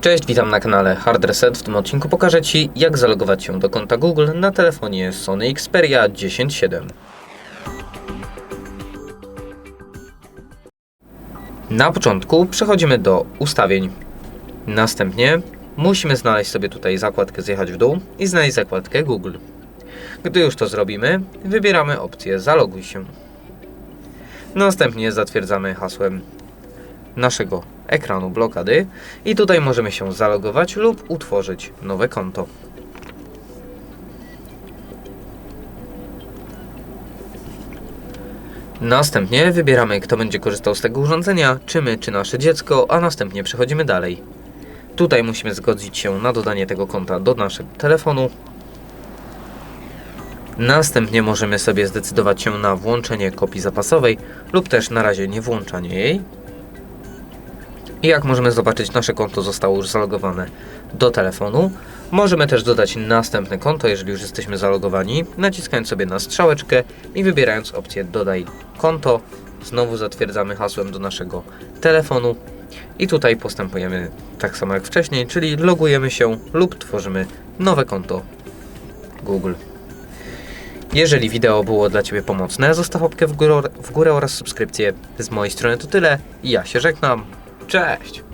Cześć, witam na kanale Hard Reset. W tym odcinku pokażę Ci, jak zalogować się do konta Google na telefonie Sony Xperia 10.7. Na początku przechodzimy do ustawień. Następnie musimy znaleźć sobie tutaj zakładkę zjechać w dół i znaleźć zakładkę Google. Gdy już to zrobimy, wybieramy opcję Zaloguj się. Następnie zatwierdzamy hasłem naszego ekranu blokady i tutaj możemy się zalogować lub utworzyć nowe konto. Następnie wybieramy kto będzie korzystał z tego urządzenia, czy my, czy nasze dziecko, a następnie przechodzimy dalej. Tutaj musimy zgodzić się na dodanie tego konta do naszego telefonu. Następnie możemy sobie zdecydować się na włączenie kopii zapasowej lub też na razie nie włączanie jej. I jak możemy zobaczyć, nasze konto zostało już zalogowane do telefonu. Możemy też dodać następne konto, jeżeli już jesteśmy zalogowani, naciskając sobie na strzałeczkę i wybierając opcję Dodaj konto. Znowu zatwierdzamy hasłem do naszego telefonu i tutaj postępujemy tak samo jak wcześniej, czyli logujemy się lub tworzymy nowe konto Google. Jeżeli wideo było dla Ciebie pomocne, zostaw łapkę w górę, w górę oraz subskrypcję. Z mojej strony to tyle ja się żegnam. Cześć!